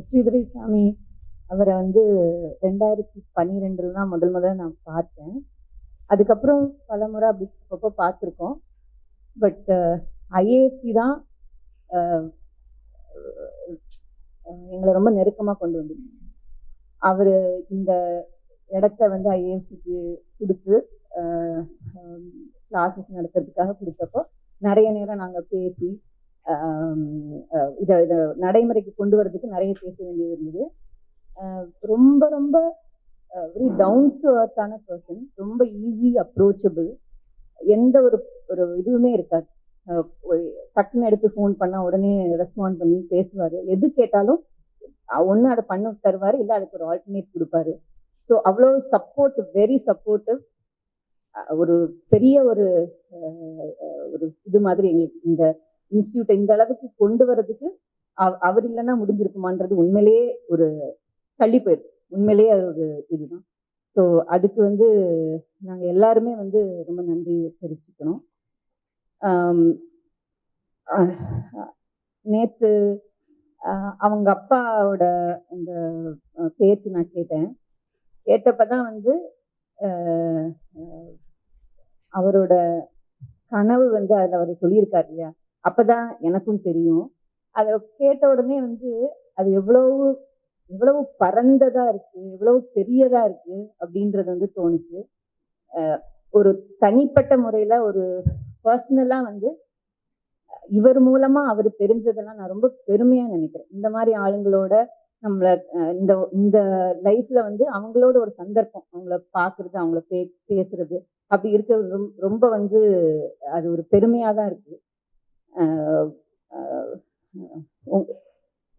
வெற்றிதுரை சாமி அவரை வந்து ரெண்டாயிரத்தி பன்னிரெண்டுல தான் முதல் முதல்ல நான் பார்த்தேன். அதுக்கப்புறம் பல முறை அப்படி அப்பப்போ பார்த்துருக்கோம். பட் ஐஏஎஃப்சி தான் எங்களை ரொம்ப நெருக்கமாக கொண்டு வந்து அவர் இந்த இடத்த வந்து ஐஏஎஃப்சிக்கு கொடுத்து கிளாஸஸ் நடத்துறதுக்காக கொடுத்தப்போ நிறைய நேரம் நாங்கள் பேசி இதை இதை நடைமுறைக்கு கொண்டு வரதுக்கு நிறைய பேச வேண்டியது இருந்தது. ரொம்ப ரொம்ப வெரி டவுன் டு அர்த்தான பர்சன் ரொம்ப ஈஸி அப்ரோச்சபிள் எந்த ஒரு ஒரு இதுவுமே இருக்காது. டக்குன்னு எடுத்து ஃபோன் பண்ணால் உடனே ரெஸ்பாண்ட் பண்ணி பேசுவார். எது கேட்டாலும் ஒன்று அதை பண்ண தருவார் இல்லை அதுக்கு ஒரு ஆல்டர்னேட் கொடுப்பாரு. ஸோ அவ்வளோ சப்போர்ட் வெரி சப்போர்ட்டிவ் ஒரு பெரிய ஒரு ஒரு இது மாதிரி எங்களுக்கு இந்த இன்ஸ்டியூட்டை இந்த அளவுக்கு கொண்டு வர்றதுக்கு அவ- அவர் இல்லைன்னா முடிஞ்சிருக்குமான்றது உண்மையிலேயே ஒரு தள்ளி போயிருக்கு உண்மையிலேயே அது ஒரு இதுதான். ஸோ அதுக்கு வந்து நாங்கள் எல்லாருமே வந்து ரொம்ப நன்றி தெரிவிச்சுக்கணும். நேற்று அவங்க அப்பாவோட அந்த பேச்சு நான் கேட்டேன். கேட்டப்பதான் வந்து அவரோட கனவு வந்து அதில் அவர் சொல்லியிருக்காரு இல்லையா? அப்பதான் எனக்கும் தெரியும். அதை கேட்ட உடனே வந்து அது எவ்வளவு எவ்வளவு பரந்ததா இருக்கு எவ்வளவு பெரியதா இருக்கு அப்படின்றது வந்து தோணுச்சு. ஒரு தனிப்பட்ட முறையில ஒரு பர்சனலா வந்து இவர் மூலமா அவர் தெரிஞ்சதெல்லாம் நான் ரொம்ப பெருமையா நினைக்கிறேன். இந்த மாதிரி ஆளுங்களோட நம்மள இந்த இந்த லைஃப்ல வந்து அவங்களோட ஒரு சந்தர்ப்பம் அவங்கள பாக்குறது அவங்கள பே பேசுறது அப்படி இருக்கிறது ரொம்ப- வந்து அது ஒரு பெருமையா தான் இருக்கு.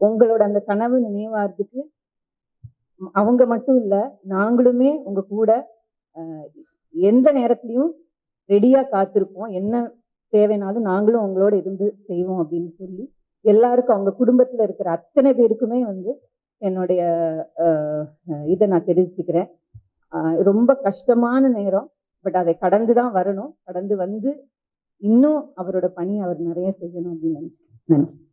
உங்களோட அந்த கனவு நினைவாகிறதுக்கு அவங்க மட்டும் இல்லை நாங்களுமே உங்க கூட எந்த நேரத்திலையும் ரெடியா காத்திருப்போம். என்ன தேவைனாலும் நாங்களும் உங்களோட இருந்து செய்வோம் அப்படின்னு சொல்லி எல்லாருக்கும் அவங்க குடும்பத்துல இருக்கிற அத்தனை பேருக்குமே வந்து என்னுடைய இதை நான் தெரிவிச்சுக்கிறேன். ரொம்ப கஷ்டமான நேரம் பட் அதை கடந்து தான் வரணும். கடந்து வந்து இன்னும் அவரோட பணி அவர் நிறைய செய்யணும் அப்படின்னு நினைக்கிறேன். நன்றி.